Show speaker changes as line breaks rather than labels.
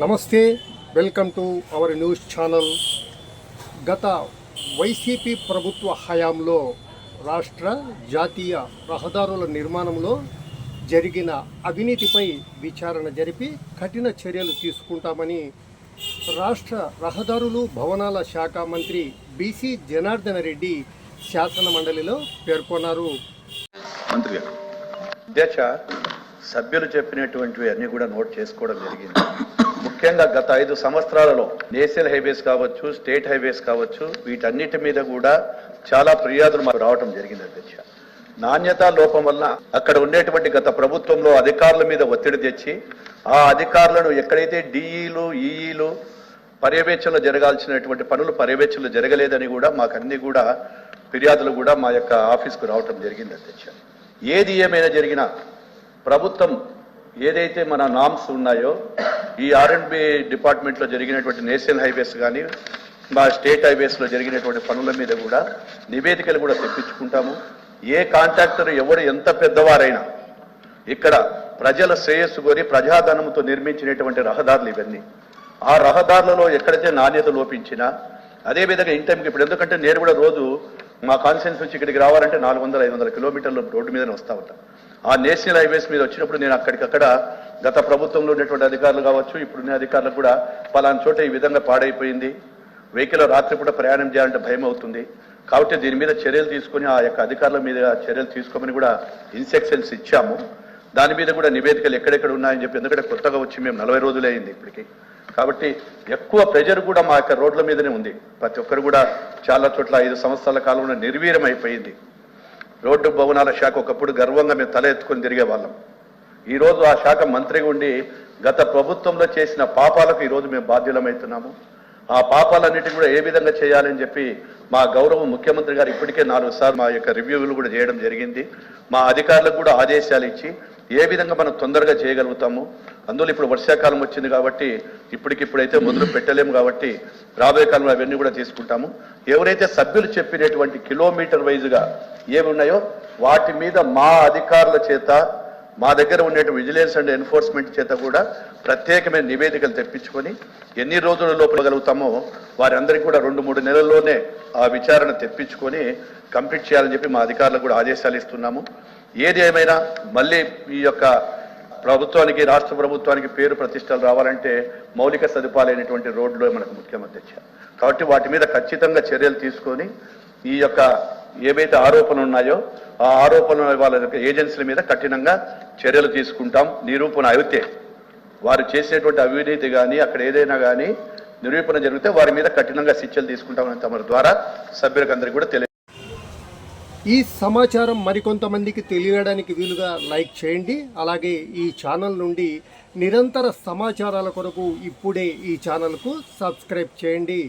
నమస్తే welcome to our news channel. గత YCP ప్రభుత్వ హయాంలో రాష్ట్ర జాతీయ రహదారుల నిర్మాణంలో జరిగిన అవినీతిపై విచారణ జరిపి కఠిన చర్యలు తీసుకుంటామని రాష్ట్ర రహదారులు భవనాల శాఖ మంత్రి బీసీ జనార్దన రెడ్డి శాసన మండలిలో పేర్కొన్నారు.
మంత్రి గారు
అధ్యక్ష సభ్యులు చెప్పినటువంటివి అన్నీ కూడా నోట్ చేసుకోవడం జరిగింది. ముఖ్యంగా గత ఐదు సంవత్సరాలలో నేషనల్ హైవేస్ కావచ్చు స్టేట్ హైవేస్ కావచ్చు వీటన్నిటి మీద కూడా చాలా ఫిర్యాదులు మాకు రావడం జరిగింది అధ్యక్ష. నాణ్యత లోపం వల్ల అక్కడ ఉండేటువంటి గత ప్రభుత్వంలో అధికారుల మీద ఒత్తిడి తెచ్చి ఆ అధికారులను ఎక్కడైతే డిఈలు ఈఈలు పర్యవేక్షణలు జరగాల్సినటువంటి పనులు పర్యవేక్షణలు జరగలేదని కూడా మాకన్నీ కూడా ఫిర్యాదులు కూడా మా యొక్క ఆఫీస్కు రావటం జరిగింది అధ్యక్ష. ఏది ఏమైనా జరిగినా ప్రభుత్వం ఏదైతే మన నామ్స్ ఉన్నాయో ఈ ఆర్ అండ్ బి డిపార్ట్మెంట్లో జరిగినటువంటి నేషనల్ హైవేస్ కానీ మా స్టేట్ హైవేస్లో జరిగినటువంటి పనుల మీద కూడా నివేదికలు కూడా తెప్పించుకుంటాము. ఏ కాంట్రాక్టర్ ఎవరు ఎంత పెద్దవారైనా ఇక్కడ ప్రజల శ్రేయస్సు కోరి ప్రజాధనంతో నిర్మించినటువంటి రహదారులు ఇవన్నీ. ఆ రహదారులలో ఎక్కడైతే నాణ్యత లోపించినా అదేవిధంగా ఇన్ టైంకి ఇప్పుడు ఎందుకంటే నేను కూడా రోజు మా కాన్సెన్స్ నుంచి ఇక్కడికి రావాలంటే నాలుగు వందల ఐదు వందల కిలోమీటర్లు రోడ్డు మీదనే వస్తూ ఉంటాను ఆ నేషనల్ హైవేస్ మీద వచ్చినప్పుడు నేను అక్కడికక్కడ గత ప్రభుత్వంలో ఉన్నటువంటి అధికారులు కావచ్చు ఇప్పుడున్న అధికారులకు కూడా పలానా చోట ఈ విధంగా పాడైపోయింది. వెహికల్ రాత్రిపూట ప్రయాణం చేయాలంటే భయం అవుతుంది కాబట్టి దీని మీద చర్యలు తీసుకొని ఆ యొక్క అధికారుల మీద చర్యలు తీసుకోమని కూడా ఇన్స్ట్రక్షన్స్ ఇచ్చాము. దాని మీద కూడా నివేదికలు ఎక్కడెక్కడ ఉన్నాయని చెప్పి ఎందుకంటే కొత్తగా వచ్చి మేము నలభై రోజులే అయింది ఇప్పటికి. కాబట్టి ఎక్కువ ప్రెజర్ కూడా మా యొక్క రోడ్ల మీదనే ఉంది. ప్రతి ఒక్కరు కూడా చాలా చోట్ల ఐదు సంవత్సరాల కాలంలో నిర్వీర్యం అయిపోయింది. రోడ్డు భవనాల శాఖ ఒకప్పుడు గర్వంగా మేము తల ఎత్తుకొని తిరిగే వాళ్ళం ఆ శాఖ మంత్రిగా ఉండి గత ప్రభుత్వంలో చేసిన పాపాలకు ఈ రోజు మేము బాధ్యులమవుతున్నాము ఆ పాపాలన్నిటిని కూడా ఏ విధంగా చేయాలని చెప్పి మా గౌరవ ముఖ్యమంత్రి గారు ఇప్పటికే నాలుగు సార్లు మా యొక్క రివ్యూలు కూడా చేయడం జరిగింది. మా అధికారులకు కూడా ఆదేశాలు ఇచ్చి ఏ విధంగా మనం తొందరగా చేయగలుగుతాము అందులో ఇప్పుడు వర్షాకాలం వచ్చింది కాబట్టి ఇప్పటికిప్పుడైతే మొదలు పెట్టలేము కాబట్టి రాబోయే కాలంలో అవన్నీ కూడా తీసుకుంటాము. ఎవరైతే సభ్యులు చెప్పినటువంటి కిలోమీటర్ వైజ్గా ఏమి ఉన్నాయో వాటి మీద మా అధికారుల చేత మా దగ్గర ఉండే విజిలెన్స్ అండ్ ఎన్ఫోర్స్మెంట్ చేత కూడా ప్రత్యేకమైన నివేదికలు తెప్పించుకొని ఎన్ని రోజుల లోపలగలుగుతామో వారందరికీ కూడా రెండు మూడు నెలల్లోనే ఆ విచారణ తెప్పించుకొని కంప్లీట్ చేయాలని చెప్పి మా అధికారులకు కూడా ఆదేశాలు ఇస్తున్నాము. ఏది ఏమైనా మళ్ళీ ఈ యొక్క ప్రభుత్వానికి రాష్ట్ర ప్రభుత్వానికి పేరు ప్రతిష్టలు రావాలంటే మౌలిక సదుపాయాలైనటువంటి రోడ్లు మనకు ముఖ్యమంత్రి అధ్యక్ష కాబట్టి వాటి మీద ఖచ్చితంగా చర్యలు తీసుకొని ఈ యొక్క ఏవైతే ఆరోపణలు ఉన్నాయో ఆ ఆరోపణలు వాళ్ళ యొక్క ఏజెన్సీల మీద కఠినంగా చర్యలు తీసుకుంటాం. నిరూపణ అయితే వారు చేసేటువంటి అవినీతి కానీ అక్కడ ఏదైనా కానీ నిరూపణ జరిగితే వారి మీద కఠినంగా శిక్షలు తీసుకుంటామని తమ ద్వారా సభ్యులకు అందరికీ కూడా తెలియ
ఈ సమాచారం మరికొంతమందికి తెలియడానికి వీలుగా లైక్ చేయండి. అలాగే ఈ ఛానల్ నుండి నిరంతర సమాచారాల కొరకు ఇప్పుడే ఈ ఛానల్కు సబ్స్క్రైబ్ చేయండి.